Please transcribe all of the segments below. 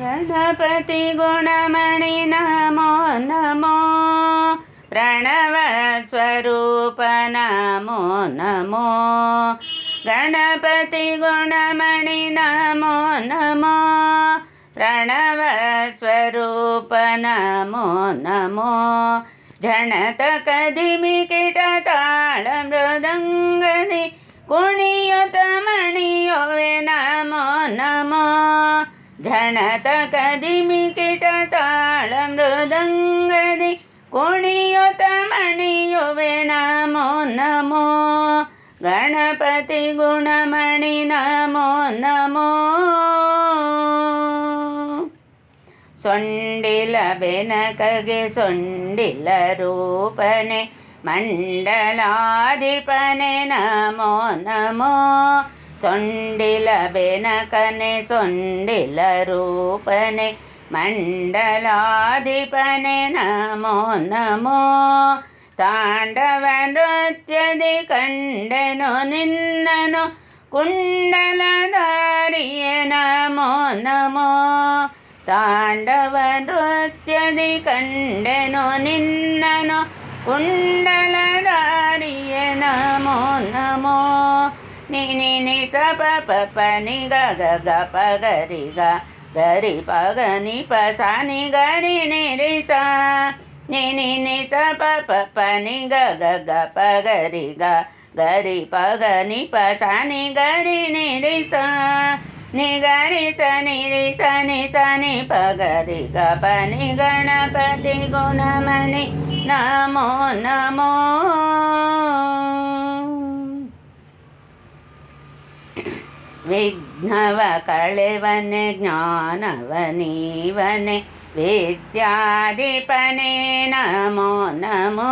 ಗಣಪತಿ ಗುಣಮಣಿ ನಮೋ ನಮೋ ಪ್ರಣವ ಸ್ವರೂಪ ನಮೋ ನಮೋ ಗಣಪತಿ ಗುಣಮಣಿ ನಮೋ ನಮೋ ಪ್ರಣವ ಸ್ವರೂಪ ನಮೋ ನಮೋ ಝಣತ ಕದಿಮಿ ಕಿಟ ತಾಳ ಮೃದಂಗದಿ ಕುಣಿಯುತ ಝಣತ ಕದಿಮಿ ಕಿಟ ತಾಳ ಮೃದಂಗದಿ, ಕುಣಿಯುತ ಮಣಿಯುವೆ ನಮೋ ನಮೋ. ಗಣಪತಿ ಗುಣಮಣಿ ನಮೋ ನಮೋ. ಸೊಂಡಿಲ ಬೆನಕಗೆ ಸೊಂಡಿಲ ರೂಪನೆ, ಮಂಡಲಾಧಿಪನೆ ನಮೋ ನಮೋ. ಸೊಂಡಿಲ ಬೆನಕನೆ ಸೊಂಡಿಲ ರೂಪನೆ ಮಂಡಲಾಧಿಪನೆ ನಮೋ ನಮೋ ತಾಂಡವ ನೃತ್ಯದಿ ಕಂಡೆನು ನಿನ್ನನು ಕುಂಡಲಧಾರಿಯ ನಮೋ ನಮೋ ತಾಂಡವ ನೃತ್ಯದಿ ಕಂಡೆನು ನಿನ್ನನು ಕುಂಡಲಧಾರಿಯ ನಮೋ ನಮೋ నిని ని స ప ప ప ని గ గ గ ప గ రి గ గరి ప గ ని ప స ని గ రి ని రి స. ని ని ని స ప ప ప ని గ గ గ ప గ రి గ గరి ప గ ని ప స ని గ రి ని రి స. ని గ రి స ని రి స ని స ని ప గ రి గ ప ని గణపతి గుణమణి. నమో నమో. ವಿಘ್ನವ ಕಳೆವನೆ ಜ್ಞಾನವ ನೀವನೆ ವಿದ್ಯಾಧಿಪನೆ ನಮೋ ನಮೋ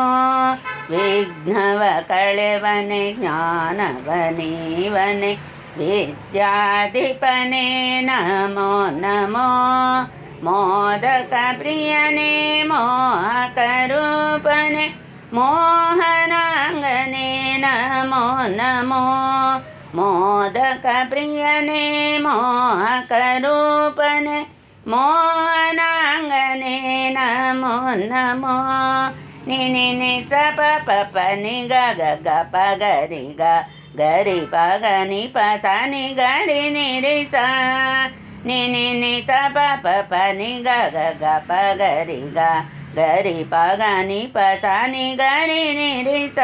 ವಿಘ್ನವ ಕಳೆವನೆ ಜ್ಞಾನವ ನೀವನೆ ವಿದ್ಯಾಧಿಪನೆ ನಮೋ ನಮೋ ಮೋದಕ ಪ್ರಿಯನೆ ಮೋಹಕ ರೂಪನೆ ಮೋಹನಾಂಗನೆ ನಮೋ ನಮೋ మోదక ప్రియనే మోహక రూపనే మోహనాంగనే నమో నమో నిని ని సప పప ని గ గ ప గరి గ గరి ప గ ని ప స ని గరి ని రి స నిని ని స ప ప ప ని గ గ గ ప గరి గ గరి ప గ ని ప స ని గరి ని రి స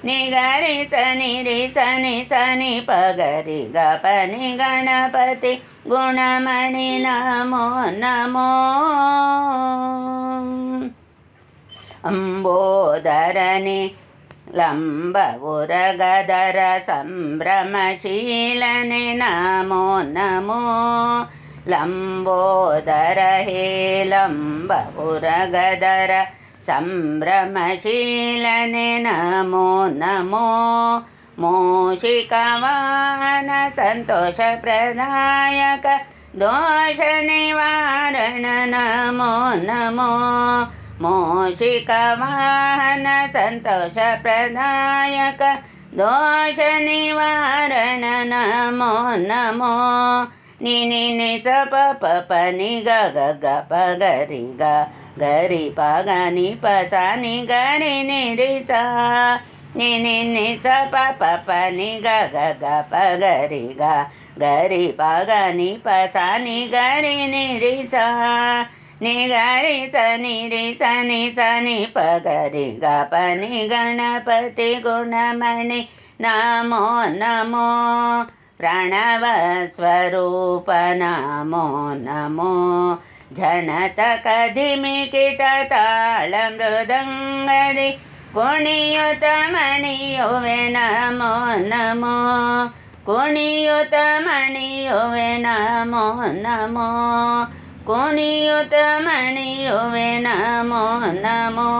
ಪ ಗ ನಿ ಪ ಸ ನಿ ಗ ರಿ ನಿ ರಿ ಸ ನಿ ಗ ರಿ ಸ ನಿ ರಿ ಸ ನಿ ಸ ನಿ ಪ ಗ ರಿ ಗ ಪ ನಿ ಗಣಪತಿ ಗುಣಮಣಿ ನಮೋ ನಮೋ ಅಂಬೋದರನೆ ಲಂಬ ಉರಗದರ ಸಂಭ್ರಮಶೀಲನೆ ನಮೋ ನಮೋ ಲಂಬೋದರ ಹೇ ಲಂಬ ಉರಗದರ సంభ్రమశీలనే నమో నమో. మూషికవాన సంతోషప్రదాయక దోష నివారణ నమో నమో. మూషికవాహన సంతోషప్రదాయక దోష నివారణ నమో నమో. నిని నిజ పప పని గగ గప గరి గ గరి పగ ని పస ని గరి ని రి స నిని నిస పప పని గగ గప గరి గ గరి పగ ని పస ని గరి ని రి స ని గరి స ని రి స ని స ని ప గరి గ పని గణపతి గుణమణి నమో నమో प्रणव स्वरूप नमो नमो झणतकधिमिकिटताळमृदङ्गदि कुणियुतमणियुवे नमो नमो कुणियुतमणियुवे नमो नमो कुणियुतमणियुवे नमो नमो